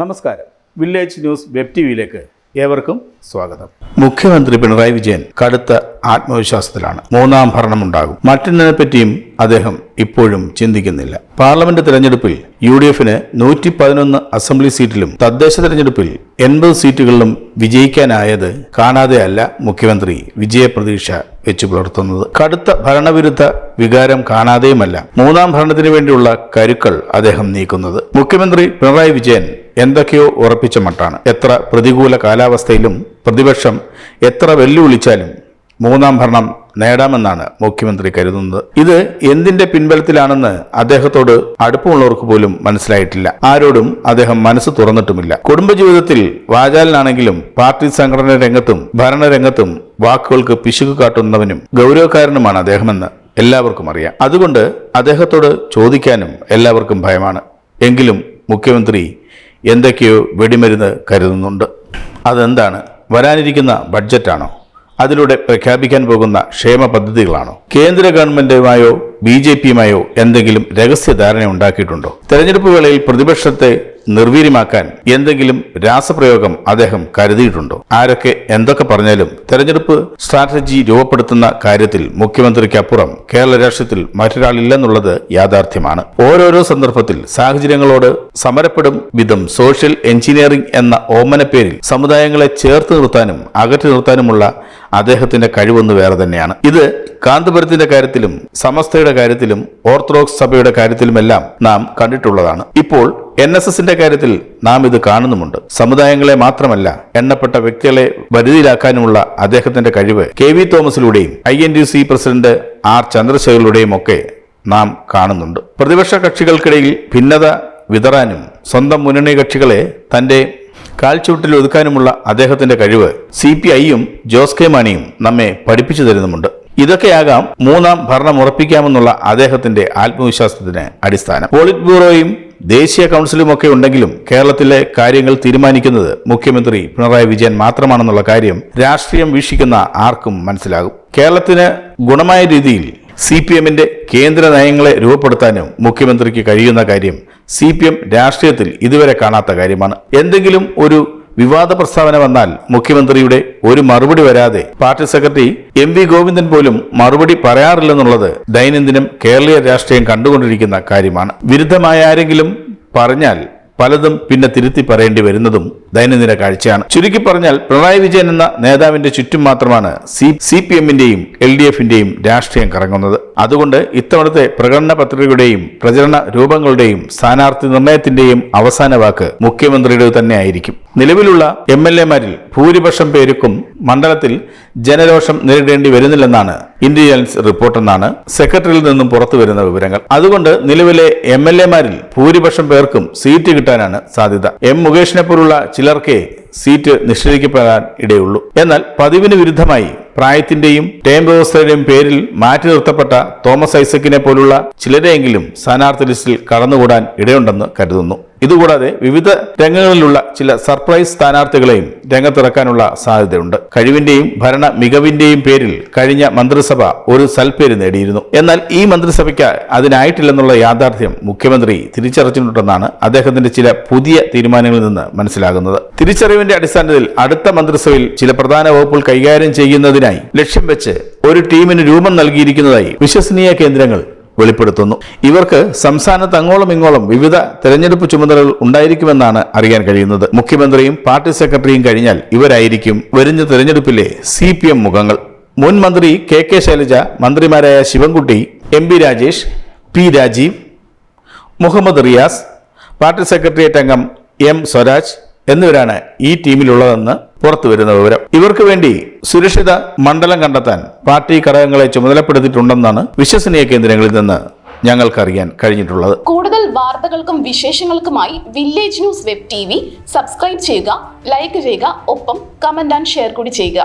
നമസ്കാരം. Village news web T വിയിലേക്ക് ഏവർക്കും സ്വാഗതം. മുഖ്യമന്ത്രി പിണറായി വിജയൻ കടുത്ത ആത്മവിശ്വാസത്തിലാണ്. മൂന്നാം ഭരണമുണ്ടാകും. മറ്റൊന്നിനെ പറ്റിയും അദ്ദേഹം ഇപ്പോഴും ചിന്തിക്കുന്നില്ല. പാർലമെന്റ് തെരഞ്ഞെടുപ്പിൽ യു ഡി എഫിന് നൂറ്റി പതിനൊന്ന് അസംബ്ലി സീറ്റിലും തദ്ദേശ തെരഞ്ഞെടുപ്പിൽ എൺപത് സീറ്റുകളിലും വിജയിക്കാനായത് കാണാതെയല്ല മുഖ്യമന്ത്രി വിജയപ്രതീക്ഷ വെച്ചു പുലർത്തുന്നത്. കടുത്ത ഭരണവിരുദ്ധ വികാരം കാണാതെയുമല്ല മൂന്നാം ഭരണത്തിന് വേണ്ടിയുള്ള കരുക്കൾ അദ്ദേഹം നീക്കുന്നത്. മുഖ്യമന്ത്രി പിണറായി വിജയൻ എന്തൊക്കെയോ ഉറപ്പിച്ച മട്ടാണ്. എത്ര പ്രതികൂല കാലാവസ്ഥയിലും പ്രതിപക്ഷം എത്ര വെല്ലുവിളിച്ചാലും മൂന്നാം ഭരണം നേടാമെന്നാണ് മുഖ്യമന്ത്രി കരുതുന്നത്. ഇത് എന്തിന്റെ പിൻബലത്തിലാണെന്ന് അദ്ദേഹത്തോട് അടുപ്പമുള്ളവർക്ക് പോലും മനസ്സിലായിട്ടില്ല. ആരോടും അദ്ദേഹം മനസ്സ് തുറന്നിട്ടുമില്ല. കുടുംബജീവിതത്തിൽ വാചാലനാണെങ്കിലും പാർട്ടി സംഘടന രംഗത്തും ഭരണരംഗത്തും വാക്കുകൾക്ക് പിശുക്ക് കാട്ടുന്നവനും ഗൗരവക്കാരനുമാണ് അദ്ദേഹമെന്ന് എല്ലാവർക്കും അറിയാം. അതുകൊണ്ട് അദ്ദേഹത്തോട് ചോദിക്കാനും എല്ലാവർക്കും ഭയമാണ്. എങ്കിലും മുഖ്യമന്ത്രി എന്തൊക്കെയോ വെടിമരുന്ന് കരുതുന്നുണ്ട്. അതെന്താണ്? വരാനിരിക്കുന്ന ബഡ്ജറ്റാണോ? അതിലൂടെ പ്രഖ്യാപിക്കാൻ പോകുന്ന ക്ഷേമ പദ്ധതികളാണോ? കേന്ദ്ര ഗവൺമെന്റുമായോ ബി ജെ പിയുമായോ എന്തെങ്കിലും രഹസ്യ ധാരണ ഉണ്ടാക്കിയിട്ടുണ്ടോ? തെരഞ്ഞെടുപ്പ് വേളയിൽ പ്രതിപക്ഷത്തെ നിർവീര്യമാക്കാൻ എന്തെങ്കിലും രാസപ്രയോഗം അദ്ദേഹം കരുതിയിട്ടുണ്ടോ? ആരൊക്കെ എന്തൊക്കെ പറഞ്ഞാലും തെരഞ്ഞെടുപ്പ് സ്ട്രാറ്റജി രൂപപ്പെടുത്തുന്ന കാര്യത്തിൽ മുഖ്യമന്ത്രിക്കപ്പുറം കേരള രാഷ്ട്രീയത്തിൽ മറ്റൊരാളില്ലെന്നുള്ളത് യാഥാർത്ഥ്യമാണ്. ഓരോരോ സന്ദർഭത്തിൽ സാഹചര്യങ്ങളോട് സമരപ്പെടും വിധം സോഷ്യൽ എഞ്ചിനീയറിംഗ് എന്ന ഓമന പേരിൽ സമുദായങ്ങളെ ചേർത്ത് നിർത്താനും അകറ്റി നിർത്താനുമുള്ള അദ്ദേഹത്തിന്റെ കഴിവൊന്ന് വേറെ തന്നെയാണ്. ഇത് കാന്തപുരത്തിന്റെ കാര്യത്തിലും സമസ്തയുടെ കാര്യത്തിലും ഓർത്തഡോക്സ് സഭയുടെ കാര്യത്തിലുമെല്ലാം നാം കണ്ടിട്ടുള്ളതാണ്. ഇപ്പോൾ എൻ എസ് എസിന്റെ കാര്യത്തിൽ നാം ഇത് കാണുന്നുമുണ്ട്. സമുദായങ്ങളെ മാത്രമല്ല എണ്ണപ്പെട്ട വ്യക്തികളെ വരുതിയിലാക്കാനുമുള്ള അദ്ദേഹത്തിന്റെ കഴിവ് K V തോമസിലൂടെയും I N D C president R ചന്ദ്രശേഖറിലൂടെയും ഒക്കെ നാം കാണുന്നുണ്ട്. പ്രതിപക്ഷ കക്ഷികൾക്കിടയിൽ ഭിന്നത വിതറാനും സ്വന്തം മുന്നണി കക്ഷികളെ തന്റെ കാൽച്ചുവട്ടിൽ ഒതുക്കാനുമുള്ള അദ്ദേഹത്തിന്റെ കഴിവ് സി പി ഐയും ജോസ് കെ മാണിയും നമ്മെ പഠിപ്പിച്ചു തരുന്നുമുണ്ട്. ഇതൊക്കെയാകാം മൂന്നാം ഭരണം ഉറപ്പിക്കാമെന്നുള്ള അദ്ദേഹത്തിന്റെ ആത്മവിശ്വാസത്തിന് അടിസ്ഥാനം. പോളിറ്റ് ബ്യൂറോയും ദേശീയ കൗൺസിലും ഒക്കെ ഉണ്ടെങ്കിലും കേരളത്തിലെ കാര്യങ്ങൾ തീരുമാനിക്കുന്നത് മുഖ്യമന്ത്രി പിണറായി വിജയൻ മാത്രമാണെന്നുള്ള കാര്യം രാഷ്ട്രീയം വീക്ഷിക്കുന്ന ആർക്കും മനസ്സിലാകും. കേരളത്തിന് ഗുണമായ രീതിയിൽ സി പി എമ്മിന്റെ കേന്ദ്ര നയങ്ങളെ രൂപപ്പെടുത്താനും മുഖ്യമന്ത്രിക്ക് കഴിയുന്ന കാര്യം സി പി എം രാഷ്ട്രീയത്തിൽ ഇതുവരെ കാണാത്ത കാര്യമാണ്. എന്തെങ്കിലും ഒരു വിവാദ പ്രസ്താവന വന്നാൽ മുഖ്യമന്ത്രിയുടെ ഒരു മറുപടി വരാതെ party secretary M V Govindan പോലും മറുപടി പറയാറില്ലെന്നുള്ളത് ദൈനംദിനം കേരളീയ രാഷ്ട്രീയം കണ്ടുകൊണ്ടിരിക്കുന്ന കാര്യമാണ്. വിരുദ്ധമായ ആരെങ്കിലും പറഞ്ഞാൽ പലതും പിന്നെ തിരുത്തി പറയേണ്ടി വരുന്നതും ദൈനംദിന കാഴ്ചയാണ്. ചുരുക്കി പറഞ്ഞാൽ പിണറായി വിജയൻ എന്ന നേതാവിന്റെ ചുറ്റും മാത്രമാണ് സി സി പി എമ്മിന്റെയും എൽ ഡി എഫിന്റെയും രാഷ്ട്രീയം കറങ്ങുന്നത്. അതുകൊണ്ട് ഇത്തവണത്തെ പ്രകടന പത്രികയുടെയും പ്രചരണ രൂപങ്ങളുടെയും സ്ഥാനാർത്ഥി നിർണയത്തിന്റെയും അവസാന വാക്ക് മുഖ്യമന്ത്രിയുടെ തന്നെ ആയിരിക്കും നിലവിലുള്ള എം എൽ എമാരിൽ ഭൂരിപക്ഷം പേർക്കും മണ്ഡലത്തിൽ ജനരോഷം നേരിടേണ്ടി വരുന്നില്ലെന്നാണ് ഇന്റലിജൻസ് റിപ്പോർട്ടെന്നാണ് സെക്രട്ടറിയിൽ നിന്നും പുറത്തു വരുന്ന വിവരങ്ങൾ. അതുകൊണ്ട് നിലവിലെ എം എൽ എമാരിൽ ഭൂരിപക്ഷം പേർക്കും സീറ്റ് കിട്ടാനാണ് സാധ്യത. എം മുകേഷിനെ പോലുള്ള ചിലർക്കേ സീറ്റ് നിഷേധിക്കപ്പെടാൻ ഇടയുള്ളൂ. എന്നാൽ പതിവിന് വിരുദ്ധമായി പ്രായത്തിന്റെയും ടേം വ്യവസ്ഥയുടെയും പേരിൽ മാറ്റി നിർത്തപ്പെട്ട തോമസ് ഐസക്കിനെ പോലുള്ള ചിലരെയെങ്കിലും സ്ഥാനാർത്ഥി ലിസ്റ്റിൽ കടന്നുകൂടാൻ ഇടയുണ്ടെന്ന് കരുതുന്നു. ഇതുകൂടാതെ വിവിധ രംഗങ്ങളിലുള്ള ചില സർപ്രൈസ് സ്ഥാനാർത്ഥികളെയും രംഗത്തിറക്കാനുള്ള സാധ്യതയുണ്ട്. കഴിവിന്റെയും ഭരണ മികവിന്റെയും പേരിൽ കഴിഞ്ഞ മന്ത്രിസഭ ഒരു സൽപ്പേര് നേടിയിരുന്നു. എന്നാൽ ഈ മന്ത്രിസഭയ്ക്ക് അതിനായിട്ടില്ലെന്നുള്ള യാഥാർത്ഥ്യം മുഖ്യമന്ത്രി തിരിച്ചറിഞ്ഞിട്ടുണ്ടെന്നാണ് അദ്ദേഹത്തിന്റെ ചില പുതിയ തീരുമാനങ്ങളിൽ നിന്ന് മനസ്സിലാകുന്നത്. തിരിച്ചറിവിന്റെ അടിസ്ഥാനത്തിൽ അടുത്ത മന്ത്രിസഭയിൽ ചില പ്രധാന വകുപ്പുകൾ കൈകാര്യം ചെയ്യുന്നതിനായി ലക്ഷ്യം വെച്ച് ഒരു ടീമിന് രൂപം നൽകിയിരിക്കുന്നതായി വിശ്വസനീയ കേന്ദ്രങ്ങൾ വെളിപ്പെടുത്തുന്നു. ഇവർക്ക് സംസ്ഥാനത്ത് അങ്ങോളം ഇങ്ങോളം വിവിധ തെരഞ്ഞെടുപ്പ് ചുമതലകൾ ഉണ്ടായിരിക്കുമെന്നാണ് അറിയാൻ കഴിയുന്നത്. മുഖ്യമന്ത്രിയും പാർട്ടി സെക്രട്ടറിയും കഴിഞ്ഞാൽ ഇവരായിരിക്കും വരുന്ന തെരഞ്ഞെടുപ്പിലെ സി മുഖങ്ങൾ. മുൻ മന്ത്രി കെ കെ ശൈലജ മന്ത്രിമാരായ Sivankutty M P Rajesh P Rajeev Muhammad Riyas party secretariat അംഗം എം സ്വരാജ് എന്നിവരാണ് ഈ ടീമിലുള്ളതെന്ന് പുറത്തു വരുന്ന വിവരം. ഇവർക്ക് വേണ്ടി സുരക്ഷിത മണ്ഡലം കണ്ടെത്താൻ പാർട്ടി ഘടകങ്ങളെ ചുമതലപ്പെടുത്തിയിട്ടുണ്ടെന്നാണ് വിശ്വസനീയ കേന്ദ്രങ്ങളിൽ നിന്ന് ഞങ്ങൾക്കറിയാൻ കഴിഞ്ഞിട്ടുള്ളത്. കൂടുതൽ വാർത്തകൾക്കും വിശേഷങ്ങൾക്കുമായി village news web T subscribe ചെയ്യുക ലൈക്ക് ചെയ്യുക ഒപ്പം കമന്റ് ആൻഡ് ഷെയർ കൂടി ചെയ്യുക.